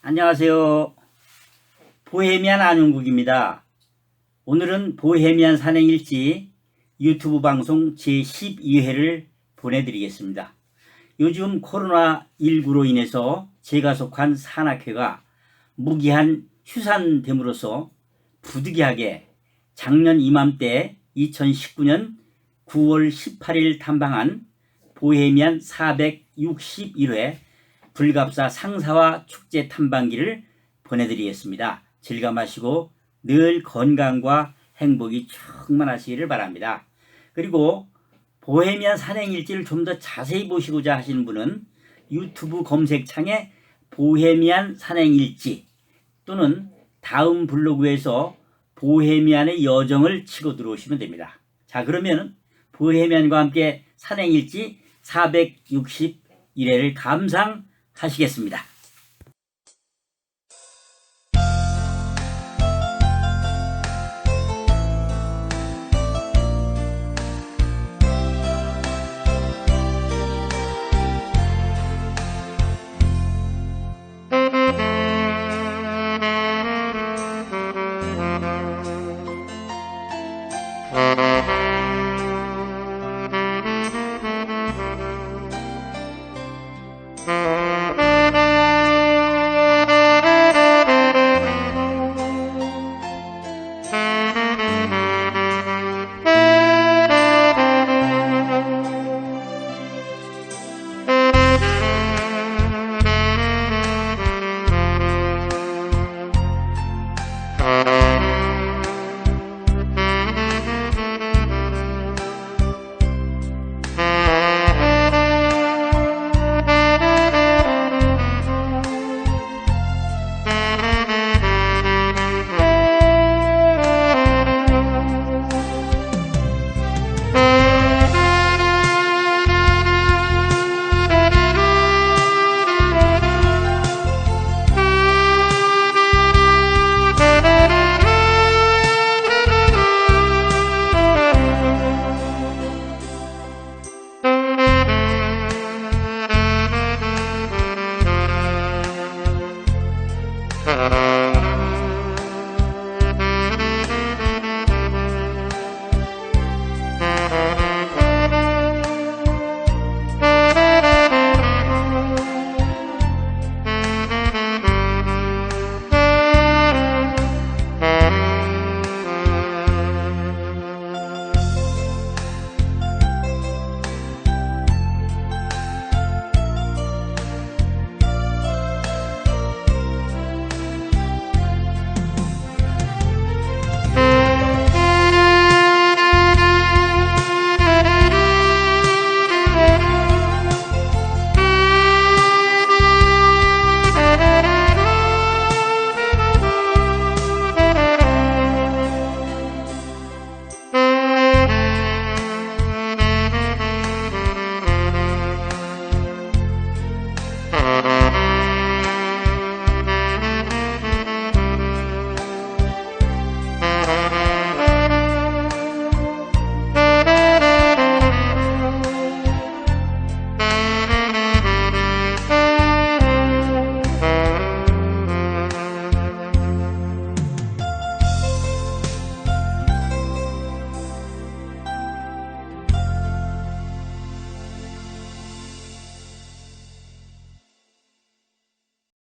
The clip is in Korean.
안녕하세요. 보헤미안 안용국입니다. 오늘은 보헤미안 산행일지 유튜브 방송 제12회를 보내드리겠습니다. 요즘 코로나19로 인해서 제가 속한 산악회가 무기한 휴산됨으로써 부득이하게 작년 이맘때 2019년 9월 18일 탐방한 보헤미안 461회 불갑사 상사와 축제 탐방기를 보내드리겠습니다. 즐감하시고 늘 건강과 행복이 충만하시기를 바랍니다. 그리고 보헤미안 산행 일지를 좀 더 자세히 보시고자 하시는 분은 유튜브 검색창에 보헤미안 산행 일지 또는 다음 블로그에서 보헤미안의 여정을 치고 들어오시면 됩니다. 자 그러면 보헤미안과 함께 산행일지 461회를 감상 하시겠습니다. 아.